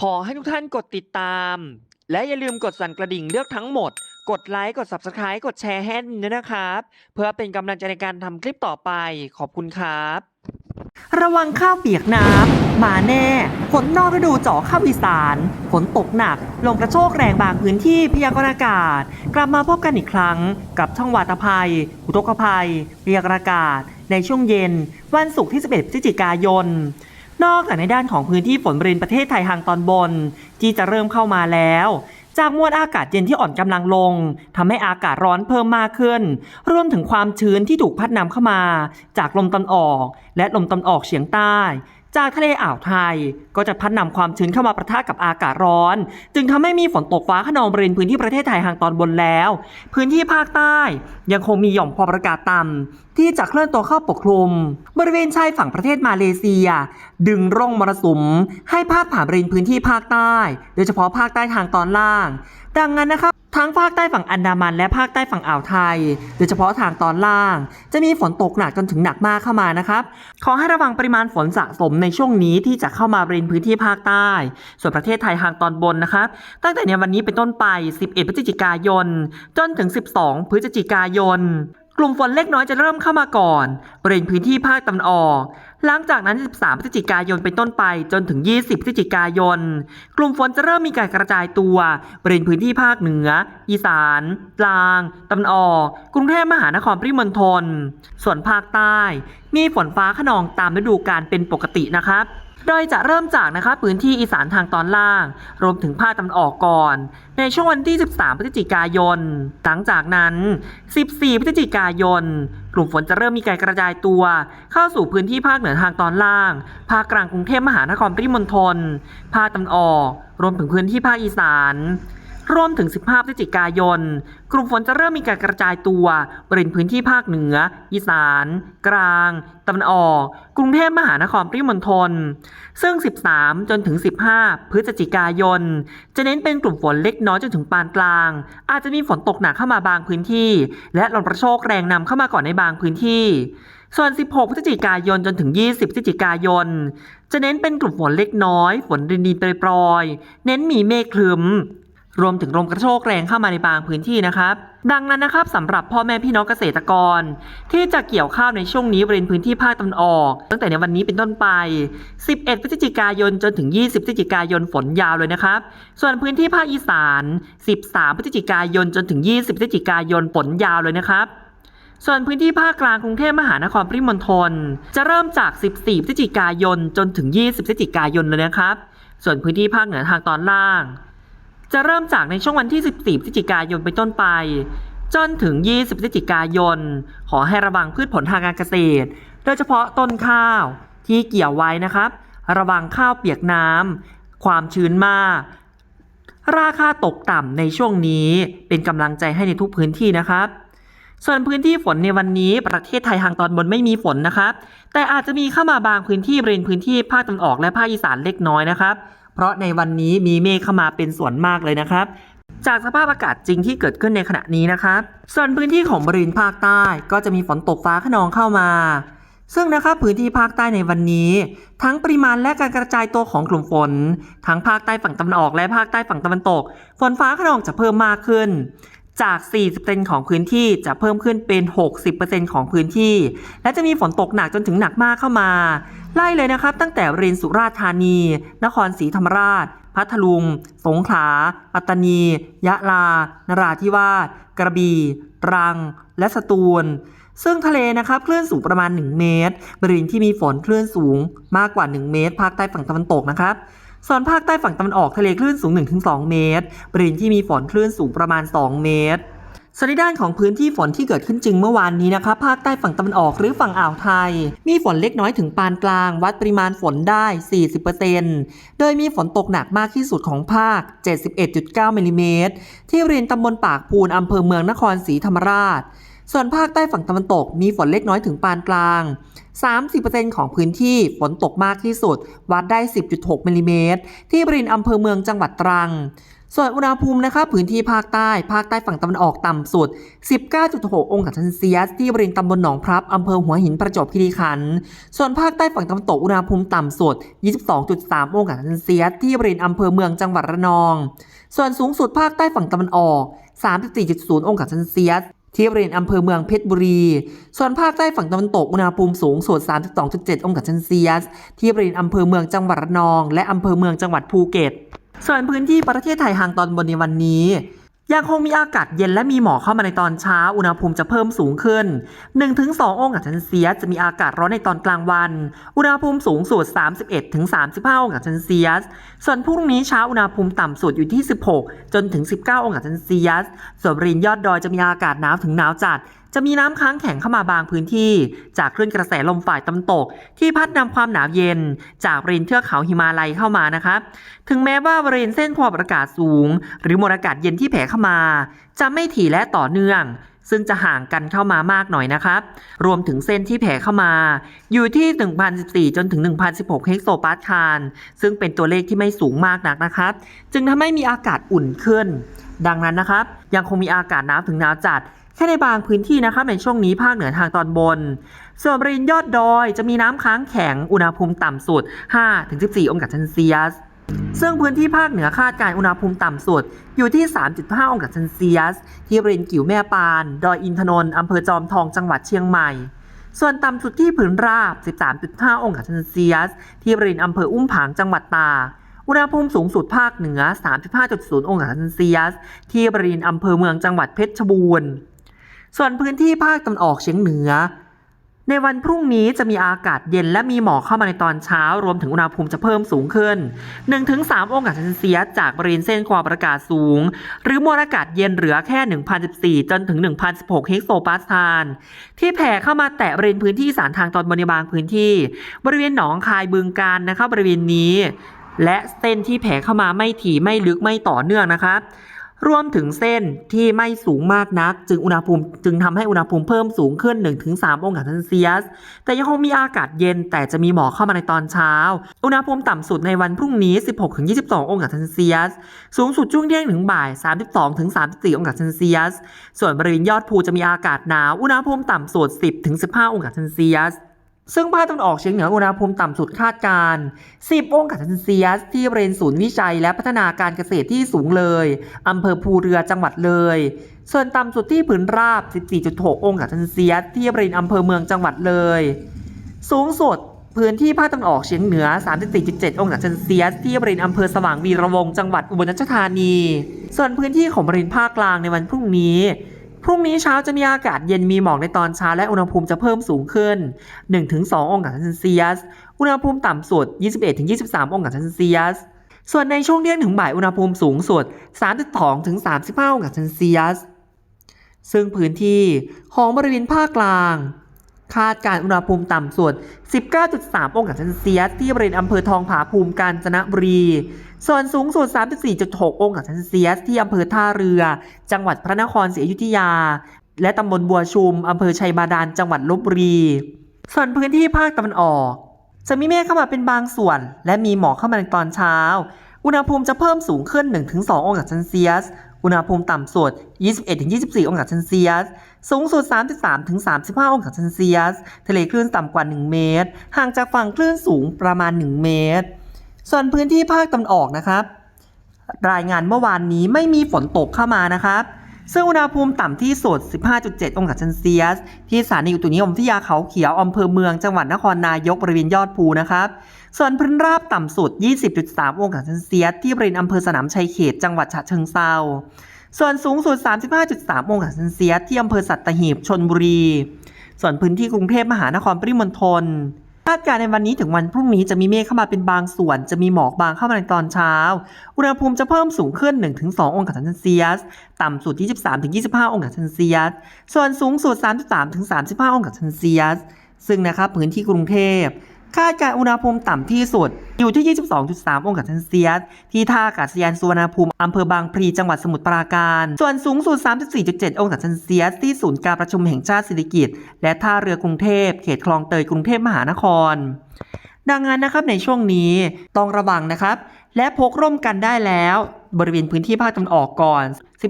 ขอให้ทุกท่านกดติดตาม และอย่าลืมกดสั่นกระดิ่งเลือกทั้งหมด กดไลค์ กด Subscribe กดแชร์ให้ด้วยนะครับ เพื่อเป็นกำลังใจในการทำคลิปต่อไป ขอบคุณครับ ระวังข้าวเปียกน้ำมาแน่ฝนนอกฤดูเจาะข้าวอีสานฝนตกหนัก ลมกระโชกแรงบางพื้นที่พยากรณ์อากาศ กลับมาพบกันอีกครั้ง กับช่องวาตภัย อุทกภัยพยากรณ์อากาศ ในช่วงเย็น วันศุกร์ที่ 11พฤศจิกายน นอกจากในด้านของพื้นที่ฝนบริเวณประเทศไทยทางตอนบน ที่จะเริ่มเข้ามาแล้วจากมวลอากาศเย็นที่อ่อนกำลังลงทำให้อากาศร้อนเพิ่มมากขึ้น รวมถึงความชื้นที่ถูกพัดนำเข้ามา จากลมตะวันออก และลมตะวันออกเฉียงใต้ จากทะเลอ่าวไทยก็จะพัดนำความชื้นเข้ามาประทะกับอากาศร้อน จึงทำให้มีฝนตกฟ้าขนองบริเวณพื้นที่ประเทศไทยทางตอนบนแล้ว พื้นที่ภาคใต้ยังคงมีหย่อมความกดอากาศต่ำที่จะเคลื่อนตัวเข้าปกคลุม บริเวณชายฝั่งประเทศมาเลเซีย ดึงร่องมรสุม ให้พาดผ่านบริเวณพื้นที่ภาคใต้ โดยเฉพาะภาคใต้ทางตอนล่าง ดังนั้นนะครับ ทั้งภาคใต้ฝั่งอันดามันและภาคใต้ฝั่งอ่าวไทย โดยเฉพาะทางตอนล่าง จะมีฝนตกหนักจนถึงหนักมากเข้ามานะครับ ขอให้ระวังปริมาณฝนสะสมในช่วงนี้ที่จะเข้ามาบริเวณพื้นที่ภาคใต้ ส่วนประเทศไทยทางตอนบนนะครับ ตั้งแต่ในวันนี้เป็นต้นไป 11 พฤศจิกายน จนถึง 12 พฤศจิกายน กลุ่มฝนเล็กน้อยจะเริ่มเข้ามาก่อน บริเวณพื้นที่ภาคตะวันออกหลังจากนั้น 13 พฤศจิกายนเป็นต้นไปจนถึง 20 พฤศจิกายน กลุ่มฝนจะเริ่มมีการกระจายตัวบริเวณพื้นที่ภาคเหนือ อีสาน กลางตะวันออก กรุงเทพมหานครปริมณฑล ส่วนภาคใต้ มีฝนฟ้าขนองตามฤดูกาลเป็นปกตินะครับโดยจะเริ่มจากนะคะพื้นที่อีสานทางตอนล่าง รวมถึงภาคตะวันออกก่อน ในช่วงวันที่ 13 พฤศจิกายน หลังจากนั้น 14 พฤศจิกายน ลุ่มฝนจะเริ่มมีการกระจายตัว เข้าสู่พื้นที่ภาคเหนือทางตอนล่าง ภาคกลางกรุงเทพมหานครปริมณฑลภาคตะวันออก รวมถึงพื้นที่ภาคอีสาน รวมถึง 15 พฤศจิกายน กลุ่มฝนจะเริ่มมีการกระจายตัวบริเวณพื้นที่ภาคเหนือ อีสาน กลางตะวันออก กรุงเทพมหานครปริมณฑลซึ่ง 13 จนถึง 15 พฤศจิกายน จะเน้นเป็นกลุ่มฝนเล็กน้อยจนถึงปานกลาง อาจจะมีฝนตกหนักเข้ามาบางพื้นที่ และลมกระโชกแรงนำเข้ามาก่อนในบางพื้นที่ส่วน 16 พฤศจิกายน จนถึง 20 พฤศจิกายน จะเน้นเป็นกลุ่มฝนเล็กน้อย ฝนดินดินๆปรยเน้นมีเมฆคลึ้ม รวมถึงลมกระโชกแรงเข้ามาในบางพื้นที่นะครับ ดังนั้นนะครับสำหรับพ่อแม่พี่น้องเกษตรกร ที่จะเกี่ยวข้าวในช่วงนี้บริเวณพื้นที่ภาคตะวันออก ตั้งแต่ในวันนี้เป็นต้นไป 11 พฤศจิกายนจนถึง 20 พฤศจิกายนฝนยาวเลยนะครับ ส่วนพื้นที่ภาคอีสาน 13 พฤศจิกายนจนถึง 20 พฤศจิกายนฝนยาวเลยนะครับส่วนพื้นที่ภาคกลางกรุงเทพมหานครปริมณฑลจะเริ่มจาก 14 พฤศจิกายนจนถึง 20 พฤศจิกายนเลยนะครับ ส่วนพื้นที่ภาคเหนือทางตอนล่าง จะเริ่มจากในช่วงวันที่ 14 พฤศจิกายนเป็นต้นไป จนถึง 20 พฤศจิกายน ขอให้ระวังพืชผลทางการเกษตร โดยเฉพาะต้นข้าวที่เกี่ยวไว้นะครับ ระวังข้าวเปียกน้ำ ความชื้นมาก ราคาตกต่ำในช่วงนี้เป็นกำลังใจให้ในทุกพื้นที่นะครับ ส่วนพื้นที่ฝนในวันนี้ประเทศไทยทางตอนบนไม่มีฝนนะครับ แต่อาจจะมีเข้ามาบางพื้นที่บริเวณพื้นที่ภาคตะวันออกและภาคอีสานเล็กน้อยนะครับ เพราะในวันนี้มีเมฆเข้ามาเป็นส่วนมากเลยนะครับ จากสภาพอากาศจริงที่เกิดขึ้นในขณะนี้นะครับ ส่วนพื้นที่ของบริเวณภาคใต้ก็จะมีฝนตกฟ้าขนองเข้ามา ซึ่งนะครับพื้นที่ภาคใต้ในวันนี้ ทั้งปริมาณและการกระจายตัวของกลุ่มฝน ทั้งภาคใต้ฝั่งตะวันออกและภาคใต้ฝั่งตะวันตก ฝนฟ้าขนองจะเพิ่มมากขึ้นจาก 40%ของพื้นที่จะเพิ่มขึ้นเป็น 60%ของพื้นที่ และจะมีฝนตกหนักจนถึงหนักมากเข้ามา ไล่เลยนะครับ ตั้งแต่บริเวณสุราษฎร์ธานี นครศรีธรรมราช พัทลุง สงขลา ปัตตานี ยะลา นราธิวาส กระบี่ ตรัง และสตูล ซึ่งทะเลนะครับคลื่นสูงประมาณ 1 เมตร บริเวณที่มีฝนคลื่นสูงมากกว่า 1 เมตร ภาคใต้ฝั่งตะวันตกนะครับส่วนภาคใต้ฝั่งตะวันออกทะเลคลื่นสูง 1-2 เมตร บริเวณที่มีฝนคลื่นสูงประมาณ 2 เมตร ส่วนในด้านของพื้นที่ฝนที่เกิดขึ้นจริงเมื่อวานนี้นะครับภาคใต้ฝั่งตะวันออกหรือฝั่งอ่าวไทย มีฝนเล็กน้อยถึงปานกลาง วัดปริมาณฝนได้ 40%โดยมีฝนตกหนักมากที่สุดของภาค 71.9มิลลิเมตรที่บริเวณตำบลปากพูนอำเภอเมืองนครศรีธรรมราช ส่วนภาคใต้ฝั่งตะวันตกมีฝนเล็กน้อยถึงปานกลาง 30%ของพื้นที่ฝนตกมากที่สุด วัดได้ 10.6มิลลิเมตรที่บริเวณอำเภอเมืองจังหวัดตรัง ส่วนอุณหภูมินะครับพื้นที่ภาคใต้ภาคใต้ฝั่งตะวันออกต่ำสุด 19.6 องศาเซลเซียส ที่บริเวณตำบลหนองพลับอำเภอหัวหินประจวบคีรีขันธ์ส่วนภาคใต้ฝั่งตะวันตกอุณหภูมิต่ำสุด 22.3 องศาเซลเซียส ที่บริเวณอำเภอเมืองจังหวัดระนอง ส่วนสูงสุดภาคใต้ฝั่งตะวันออก 34.0 องศาเซลเซียสที่บริเวณอำเภอเมืองเพชรบุรี ส่วนภาคใต้ฝั่งตะวันตกอุณหภูมิสูงสุด 32.7 องศาเซลเซียส ที่บริเวณอำเภอเมืองจังหวัดระนอง และอำเภอเมืองจังหวัดภูเก็ต ส่วนพื้นที่ประเทศไทยทางตอนบนในวันนี้ ยังคงมีอากาศเย็นและมีหมอกเข้ามาในตอนเช้า อุณหภูมิจะเพิ่มสูงขึ้น 1-2 องศาเซลเซียสจะมีอากาศร้อนในตอนกลางวัน อุณหภูมิสูงสุด 31-35 องศาเซลเซียส ส่วนพรุ่งนี้เช้าอุณหภูมิต่ำสุดอยู่ที่ 16 จนถึง 19 องศาเซลเซียส ส่วนบริเวณยอดดอยจะมีอากาศหนาวถึงหนาวจัด จะมีน้ำค้างแข็งเข้ามาบางพื้นที่ จากคลื่นกระแสลมฝ่ายตะวันตก ที่พัดนำความหนาวเย็น จากบริเวณเทือกเขาหิมาลัยเข้ามานะครับถึงแม้ว่าบริเวณเส้นความอากาศสูง หรือมวลอากาศเย็นที่แผ่เข้ามา จะไม่ถี่และต่อเนื่องซึ่งจะห่างกันเข้ามามากหน่อยนะครับ รวมถึงเส้นที่แผ่เข้ามา อยู่ที่ 1,014 จนถึง 1,016 เฮกโซปาสคาล ซึ่งเป็นตัวเลขที่ไม่สูงมากนักนะครับ จึงทำให้มีอากาศอุ่นขึ้น ดังนั้นนะครับ ยังคงมีอากาศหนาวถึงหนาวจัด แค่ในบางพื้นที่นะครับในช่วงนี้ภาคเหนือทางตอนบน ส่วนบริเวณยอดดอยจะมีน้ำค้างแข็งอุณหภูมิต่ำสุด 5-14 องศาเซลเซียส ซึ่งพื้นที่ภาคเหนือคาดการอุณหภูมิต่ำสุด อยู่ที่ 3.5 องศาเซลเซียส ที่บริเวณกิ่วแม่ปาน ดอยอินทนนท์อำเภอจอมทองจังหวัดเชียงใหม่ส่วนต่ำสุดที่ผืนราบ 13.5 องศาเซลเซียส ที่บริเวณอำเภออุ้มผางจังหวัดตาก อุณหภูมิสูงสุดภาคเหนือ 35.0 องศาเซลเซียส ที่บริเวณอำเภอเมืองจังหวัดเพชรบูรณ์ ส่วนพื้นที่ภาคตะวันออกเฉียงเหนือ ในวันพรุ่งนี้จะมีอากาศเย็นและมีหมอกเข้ามาในตอนเช้า รวมถึงอุณหภูมิจะเพิ่มสูงขึ้น 1-3 องศาเซลเซียสจากบริเวณเส้นความกดอากาศสูง หรือมวลอากาศเย็นเหลือแค่ 1,014 จนถึง 1,016 เฮกโซปาสคาลที่แผ่เข้ามาแตะบริเวณพื้นที่สานทางตอนบนในบางพื้นที่ บริเวณหนองคายบึงการนะครับบริเวณนี้และเส้นที่แผ่เข้ามาไม่ถี่ไม่ลึกไม่ต่อเนื่องนะครับ รวมถึงเส้นที่ไม่สูงมากนัก จึงอุณหภูมิจึงทำให้อุณหภูมิเพิ่มสูงขึ้น 1-3 องศาเซลเซียส แต่ยังคงมีอากาศเย็นแต่จะมีหมอกเข้ามาในตอนเช้า อุณหภูมิต่ำสุดในวันพรุ่งนี้ 16-22 องศาเซลเซียส สูงสุดช่วงเที่ยงถึงบ่าย 32-34 องศาเซลเซียส ส่วนบริเวณยอดภูจะมีอากาศหนาว อุณหภูมิต่ำสุด 10-15 องศาเซลเซียส ซึ่งภาคตะวันออกเฉียงเหนืออุณหภูมิต่ำสุดคาดการ 10 องศาเซลเซียส ที่บริเวณศูนย์วิจัยและพัฒนาการเกษตรที่สูงเลย อำเภอภูเรือจังหวัดเลย ส่วนต่ำสุดที่ผืนราบ 14.6 องศาเซลเซียส ที่บริเวณอำเภอเมืองจังหวัดเลย สูงสุดพื้นที่ภาคตะวันออกเฉียงเหนือ 34.7 องศาเซลเซียส ที่บริเวณอำเภอสว่างวีระวงจังหวัดอุบลราชธานี ส่วนพื้นที่ของบริเวณภาคกลางในวันพรุ่งนี้ รุ่งนี้เช้าจะมีอากาศเย็นมีหมอกในตอนเช้าและอุณหภูมิจะเพิ่มสูงขึ้น 1-2 องศาเซลเซียส อุณหภูมิต่ำสุด 21-23 องศาเซลเซียส ส่วนในช่วงเที่ยงถึงบ่ายอุณหภูมิสูงสุด 32-35 องศาเซลเซียส ซึ่งพื้นที่ของบริเวณภาคกลาง คาดการอุณหภูมิต่ำสุด 19.3 องศาเซลเซียส ที่บริเวณอำเภอทองผาภูมิกาญจนบุรี ส่วนสูงสุด 34.6 องศาเซลเซียส ที่อำเภอท่าเรือ จังหวัดพระนครศรีอยุธยา และตำบลบัวชุมอำเภอชัยบาดาล จังหวัดลบบุรี ส่วนพื้นที่ภาคตะวันออก จะมีเมฆเข้ามาเป็นบางส่วน และมีหมอกเข้ามาในตอนเช้า อุณหภูมิจะเพิ่มสูงขึ้น 1-2 องศาเซลเซียส อุณหภูมิต่ำสุด 21-24 องศาเซลเซียส สูงสุด 33-35 องศาเซลเซียส ทะเลคลื่นต่ำกว่า 1 เมตร ห่างจากฝั่งคลื่นสูงประมาณ 1 เมตร ส่วนพื้นที่ภาคตะวันออกนะครับ รายงานเมื่อวานนี้ไม่มีฝนตกเข้ามานะครับ ซึ่งอุณหภูมิต่ำที่สุด 15.7 องศาเซลเซียส ที่สถานีอุตุนิยมวิทยาเขาเขียวอำเภอเมืองจังหวัดนครนายกบริเวณยอดภูนะครับ ส่วนพื้นราบต่ำสุด 20.3 องศาเซลเซียส ที่บริเวณอำเภอสนามชัยเขต จังหวัดฉะเชิงเทราส่วนสูงสุด 35.3 องศาเซลเซียส ที่อำเภอสัตหีบชนบุรี ส่วนพื้นที่กรุงเทพมหานครปริมณฑล คาดการณ์ในวันนี้ถึงวันพรุ่งนี้จะมีเมฆเข้ามาเป็นบางส่วน จะมีหมอกบางเข้ามาในตอนเช้า อุณหภูมิจะเพิ่มสูงขึ้น 1-2 องศาเซลเซียส ต่ำสุด23-25 องศาเซลเซียส ส่วนสูงสุด 33-35 องศาเซลเซียส ซึ่งนะครับพื้นที่กรุงเทพ คาดการอุณหภูมิต่ำที่สุด อยู่ที่ 22.3 องศาเซนเซียส ที่ท่าอากาศยานสุวรรณภูมิอำเภอบางพลีจังหวัดสมุทรปราการ ส่วนสูงสุด 34.7 องศาเซนเซียส ที่ศูนย์การประชุมแห่งชาติสิริกิติ์และท่าเรือกรุงเทพ เขตคลองเตยกรุงเทพมหานคร ดังนั้นนะครับในช่วงนี้ต้องระวังนะครับ และพกร่มกันได้แล้ว บริเวณพื้นที่ภาคตะวันออกก่อน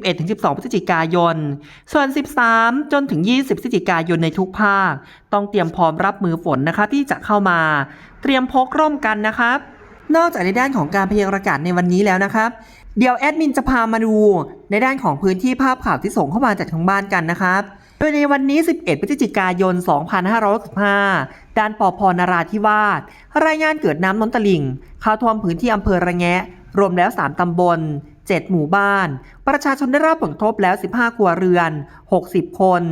11-12 พฤศจิกายน ส่วน 13 จนถึง 20 พฤศจิกายนในทุกภาค ต้องเตรียมพร้อมรับมือฝนนะครับที่จะเข้ามา เตรียมพกร่มกันนะครับ นอกจากในด้านของการพยากรณ์อากาศในวันนี้แล้วนะครับ เดี๋ยวแอดมินจะพามาดูในด้านของพื้นที่ภาพข่าวที่ส่งเข้ามาจากทางบ้านกันนะครับ โดยในวันนี้ 11 พฤศจิกายน 2565 ด้านปอพนราธิวาส รายงานเกิดน้ำล้นตลิ่ง เข้าท่วมพื้นที่อำเภอระแงะ รวมแล้ว 3 ตำบล 7 หมู่บ้าน ประชาชนได้รับผลกระทบแล้ว 15 ครัวเรือน 60 คน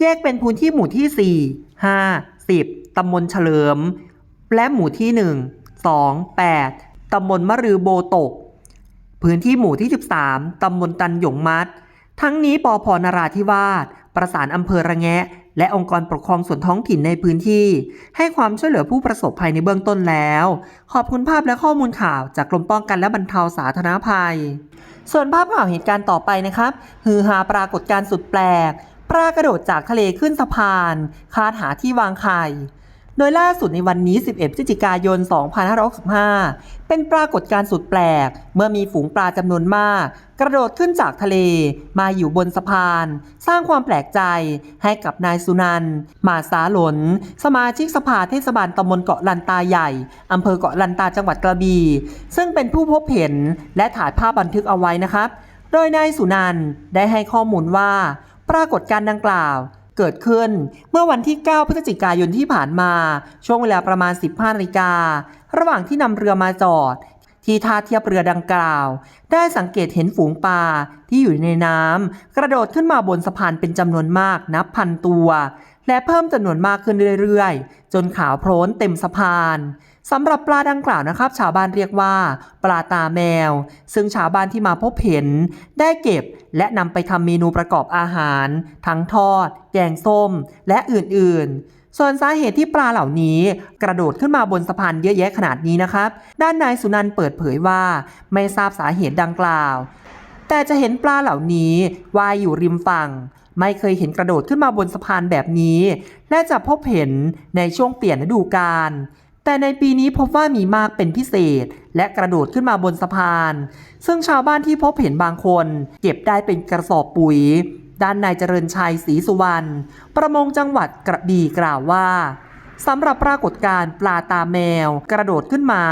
แยกเป็นพื้นที่หมู่ที่ 4 5 10 ตำบลเฉลิม และหมู่ที่ 1 2 8 ตำบลมะรือโบตก พื้นที่หมู่ที่ 13 ตำบลตันหยงมัด ทั้งนี้ปอพนราธิวาส ประสานอำเภอระแงะ และองค์กรปกครองส่วนท้องถิ่นในพื้นที่ ให้ความช่วยเหลือผู้ประสบภัยในเบื้องต้นแล้ว ขอบคุณภาพและข้อมูลข่าวจากกรมป้องกันและบรรเทาสาธารณภัย ส่วนภาพข่าวเหตุการณ์ต่อไปนะครับฮือฮาปรากฏการณ์สุดแปลก ปลากระโดดจากทะเลขึ้นสะพาน คาดหาที่วางไข่ โดยล่าสุดในวันนี้ 11 พฤศจิกายน 2565 เป็นปรากฏการณ์สุดแปลก เมื่อมีฝูงปลาจำนวนมาก กระโดดขึ้นจากทะเล มาอยู่บนสะพาน สร้างความแปลกใจให้กับนายสุนันท์มาสาหลน สมาชิกสภาเทศบาลตำบลเกาะลันตาใหญ่ อำเภอเกาะลันตาจังหวัดกระบี่ ซึ่งเป็นผู้พบเห็นและถ่ายภาพบันทึกเอาไว้นะครับ โดยนายสุนันท์ได้ให้ข้อมูลว่า ปรากฏการณ์ดังกล่าว เกิดขึ้นเมื่อวันที่ 9 พฤศจิกายนที่ผ่านมา ช่วงเวลาประมาณ 15นาฬิการะหว่างที่นำเรือมาจอด ที่ท่าเทียบเรือดังกล่าว ได้สังเกตเห็นฝูงปลาที่อยู่ในน้ำกระโดดขึ้นมาบนสะพานเป็นจำนวนมากนับพันตัว และเพิ่มจำนวนมากขึ้นเรื่อยๆ จนขาวโพลนเต็มสะพาน สำหรับปลาดังกล่าวนะครับ ชาวบ้านเรียกว่า ปลาตาแมว ซึ่งชาวบ้านที่มาพบเห็น ได้เก็บและนำไปทำเมนูประกอบอาหาร ทั้งทอด แกงส้ม และอื่นๆส่วนสาเหตุที่ปลาเหล่านี้กระโดดขึ้นมาบนสะพานเยอะแยะขนาดนี้นะครับ ด้านนายสุนันท์เปิดเผยว่า ไม่ทราบสาเหตุดังกล่าว แต่จะเห็นปลาเหล่านี้ว่ายอยู่ริมฝั่ง ไม่เคยเห็นกระโดดขึ้นมาบนสะพานแบบนี้ และจะพบเห็นในช่วงเปลี่ยนฤดูกาล แต่ในปีนี้พบว่ามีมากเป็นพิเศษ และกระโดดขึ้นมาบนสะพาน ซึ่งชาวบ้านที่พบเห็นบางคน เก็บได้เป็นกระสอบปุ๋ย ด้านนายเจริญชัยศรีสุวรรณประมงจังหวัดกระบี่กล่าวว่าสำหรับปรากฏการณ์ปลาตาแมว กระโดดขึ้นมา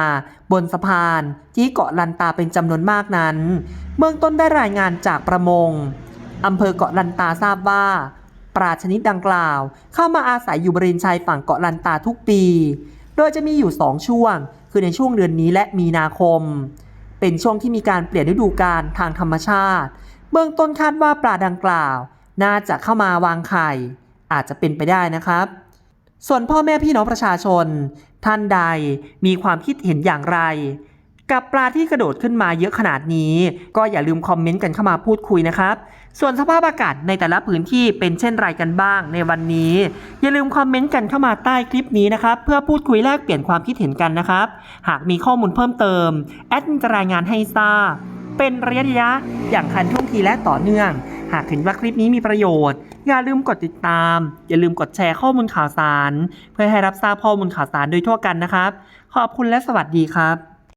บนสะพาน ที่เกาะลันตาเป็นจำนวนมากนั้น เบื้องต้นได้รายงานจากประมงอำเภอเกาะลันตาทราบว่า ปลาชนิดดังกล่าว เข้ามาอาศัยอยู่บริเวณชายฝั่งเกาะลันตาทุกปี โดยจะมีอยู่ 2 ช่วง คือในช่วงเดือนนี้และมีนาคม เป็นช่วงที่มีการเปลี่ยนฤดูกาลทางธรรมชาติ เบื้องต้นคาดว่าปลาดังกล่าว น่าจะเข้ามาวางไข่ อาจจะเป็นไปได้นะครับ ส่วนพ่อแม่พี่น้องประชาชน ท่านใดมีความคิดเห็นอย่างไร กับปลาที่กระโดดขึ้นมาเยอะขนาดนี้ ก็อย่าลืมคอมเมนต์กันเข้ามาพูดคุยนะครับ ส่วนสภาพอากาศในแต่ละพื้นที่เป็นเช่นไรกันบ้างในวันนี้ อย่าลืมคอมเมนต์กันเข้ามาใต้คลิปนี้นะครับ เพื่อพูดคุยแลกเปลี่ยนความคิดเห็นกันนะครับ หากมีข้อมูลเพิ่มเติม แอดจะรายงานให้ทราบเป็นระยะระยะอย่างทันท่วงทีและต่อเนื่อง หากเห็นว่าคลิปนี้มีประโยชน์ อย่าลืมกดติดตาม อย่าลืมกดแชร์ข้อมูลข่าวสาร เพื่อให้รับทราบข้อมูลข่าวสารโดยทั่วกันนะครับ ขอบคุณและสวัสดีครับ